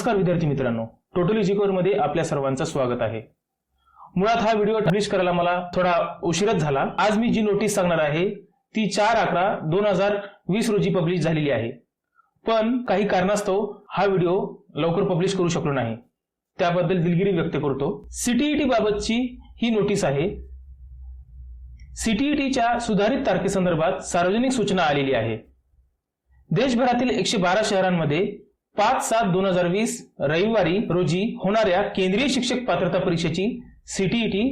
नमस्कार विद्यार्थी मित्रांनो. टोटल इजिकोरमध्ये आपल्या सर्वांचं स्वागत आहे. मुळात हा व्हिडिओ पब्लिश करायला मला थोडा उशीरच झाला. आज मी जी नोटीस सांगणार आहे ती चार अकरा दोन हजार वीस रोजी पब्लिश झालेली आहे. पण काही कारणास्तव हा व्हिडिओ लवकर पब्लिश करू शकलो नाही. त्याबद्दल दिलगिरी व्यक्त करतो. सीटीईटी बाबतची ही नोटीस आहे. सीटीईटीच्या सुधारित तारखेसंदर्भात सार्वजनिक सूचना आलेली आहे. देशभरातील एकशे बारा शहरांमध्ये पाच सात दोन हजार वीस रविवारी रोजी होणाऱ्या केंद्रीय शिक्षक पात्रता परीक्षेची सीटीईटी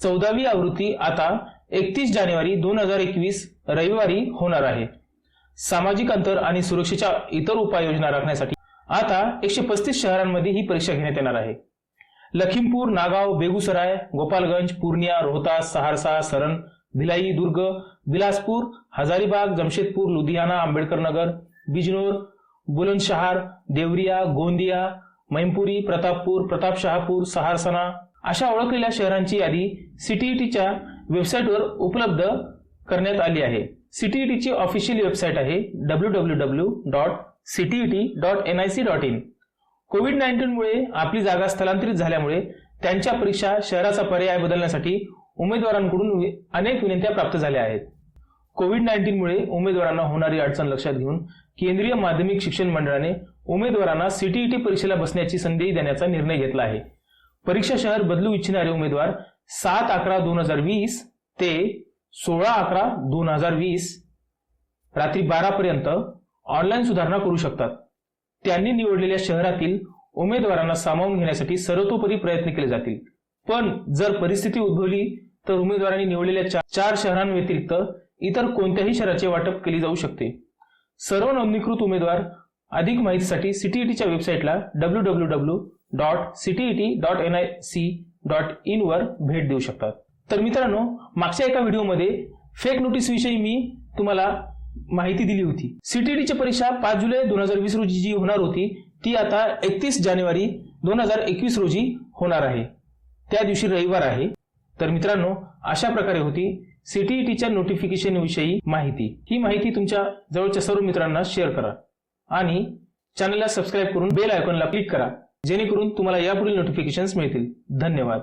चौदावी आवृत्ती आता एकतीस जानेवारी दोन हजार एकवीस रविवारी होणार आहे. सामाजिक अंतर आणि सुरक्षेच्या इतर उपाययोजना राखण्यासाठी आता एकशे पस्तीस शहरांमध्ये ही परीक्षा घेण्यात येणार आहे. लखीमपूर नागाव बेगुसराय गोपालगंज पूर्णिया रोहतास सहारसा सरण भिलाई दुर्ग बिलासपूर हजारीबाग जमशेदपूर लुधियाना आंबेडकर नगर बिजनोर बुलंदशहार देवरिया गोंदिया मैमपुरी प्रतापपूर प्रतापशहापूर सहारसना अशा ओळखलेल्या शहरांची यादी सीटीईटीच्या वेबसाईटवर उपलब्ध करण्यात आली आहे. सीटीईटीची ऑफिशियल वेबसाईट आहे W W W dot CTET dot N I C dot in covid नाईन्टीनमुळे आपली जागा स्थलांतरित झाल्यामुळे त्यांच्या परीक्षा शहराचा पर्याय बदलण्यासाठी उमेदवारांकडून अनेक विनंत्या प्राप्त झाल्या आहेत. कोविड नाईन्टीनमुळे उमेदवारांना होणारी अडचण लक्षात घेऊन केंद्रीय माध्यमिक शिक्षण मंडळाने उमेदवारांना सीटीईटी परीक्षेला बसण्याची संधी देण्याचा निर्णय घेतला आहे. परीक्षा शहर बदलू इच्छिणारे उमेदवार सात अकरा दोन हजार वीस ते सोळा अकरा दोन हजार वीस रात्री बारापर्यंत ऑनलाईन सुधारणा करू शकतात. त्यांनी निवडलेल्या शहरातील उमेदवारांना सामावून घेण्यासाठी सर्वतोपरी प्रयत्न केले जातील. पण जर परिस्थिती उद्भवली तर उमेदवारांनी निवडलेल्या चार शहरांव्यतिरिक्त इतर कोणत्याही शहराचे वाटप केले जाऊ शकते. सर्व नोंदणीकृत उमेदवार अधिक माहितीसाठी सीटीईटीच्या वेबसाईटला W W W dot CTET dot N I C dot in वर भेट देऊ शकतात. तर मित्रांनो मागच्या एका व्हिडिओमध्ये फेक नोटीस विषयी मी तुम्हाला माहिती दिली होती. सीटीईटीची परीक्षा पाच जुलै दोन हजार वीस रोजी जी होणार होती ती आता एकतीस जानेवारी दोन हजार एकवीस रोजी होणार आहे. त्या दिवशी रविवार आहे. तर मित्रांनो अशा प्रकारे होती. सीटीईटीच्या नोटिफिकेशन विषयी माहिती. ही माहिती तुमच्या जवळच्या सर्व मित्रांना शेअर करा. आणि चॅनलला सबस्क्राईब करून बेल आयकॉनला क्लिक करा. जेणेकरून तुम्हाला यापुढील नोटिफिकेशन्स मिळतील. धन्यवाद.